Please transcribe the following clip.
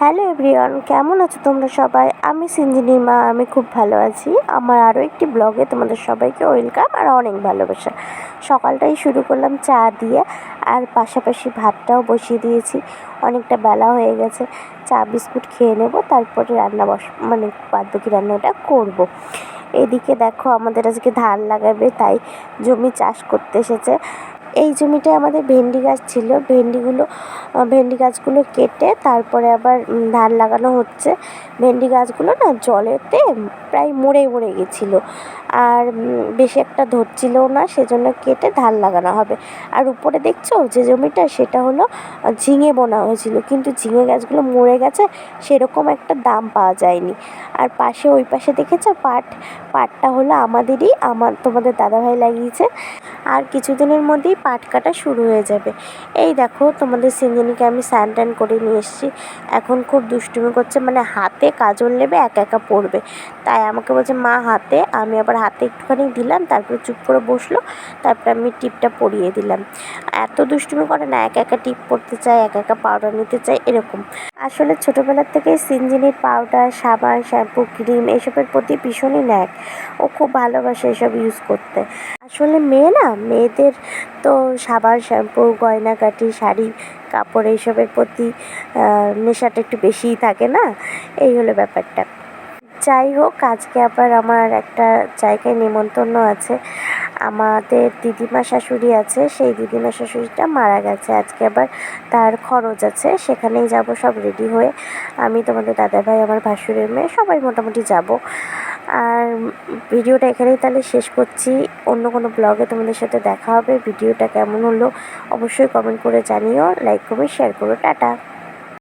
Hello everyone, কেমন আছো তোমরা সবাই? আমি সিঞ্জিনির মা, আমি খুব ভালো আছি। আমার আরও একটি ব্লগে তোমাদের সবাইকে ওয়েলকাম আর অনেক ভালোবাসা। সকালটাই শুরু করলাম চা দিয়ে, আর পাশাপাশি ভাতটাও বসিয়ে দিয়েছি। অনেকটা বেলা হয়ে গেছে, চা, বিস্কুট খেয়ে নেব, তারপরে রান্না বস মানে বাদ বাকি রান্নাটা করব। এদিকে দেখো আমাদের আজকে ধান লাগাবে, তাই জমি চাষ করতে এসেছে। এই জমিটায় আমাদের ভেন্ডি গাছ ছিল। ভেন্ডিগুলো ভেন্ডি গাছগুলো কেটে তারপরে আবার ধান লাগানো হচ্ছে। ভেন্ডি গাছগুলো না জলেতে প্রায় মরে মরে গেছিল। আর বেশি একটা ধরছিলও না, সেজন্য কেটে ধান লাগানো হবে। আর উপরে দেখছ যে জমিটা, সেটা হলো ঝিঙে বোনা হয়েছিল। কিন্তু ঝিঙে গাছগুলো মরে গেছে, সেরকম একটা দাম পাওয়া যায়নি। আর পাশে, ওই পাশে দেখেছ পাট? পাটটা হলো আমাদেরই, আমার, তোমাদের দাদাভাই লাগিয়েছে। আর কিছুদিনের মধ্যেই পাট কাটা শুরু হয়ে যাবে। এই দেখো, তোমাদের সিঞ্জিনিকে আমি স্যান ট্যান করে নিয়ে এসেছি। এখন খুব দুষ্টুমি করছে মানে হাতে কাজল নেবে, একা একা পড়বে। তাই আমাকে বলছে, মা, হাতে। আমি আবার হাতে একটুখানি দিলাম, তারপরে চুপ করে বসল, তারপরে আমি টিপটা পরিয়ে দিলাম। এত দুষ্টুমি করে না, একা একা টিপ পড়তে চায়, একা একা পাউডার নিতে চায়, এরকম। আসলে ছোটোবেলার থেকে সিঞ্জিনির পাউডার সাবান শ্যাম্পু ক্রিম এসবের প্রতি ভীষণই ন্যাক। ও খুব ভালোবাসে এসব ইউজ করতে। আসলে মেয়ে না, মেয়েদের তো সাবান শ্যাম্পু গয়নাগাটি, শাড়ি, কাপড় এইসবের প্রতি নেশাটা একটু বেশিই থাকে না? এই হলো ব্যাপারটা। যাই হোক, আজকে আবার আমার একটা জায়গায় নেমন্তন্ন আছে। আমাদের দিদিমা শাশুড়ি আছে, সেই দিদিমা শাশুড়িটা মারা গেছে। আজকে আবার তার খরচ আছে, সেখানেই যাব সব রেডি হয়ে। আমি তোমাদের দাদা ভাই আমার ভাসুরের মেয়ে, সবাই মোটামুটি যাব। আর ভিডিওটা এখানেই তাহলে শেষ করছি। অন্য কোনো ব্লগে তোমাদের সাথে দেখা হবে। ভিডিওটা কেমন হলো অবশ্যই কমেন্ট করে জানিও। লাইক করবে শেয়ার করো। টাটা।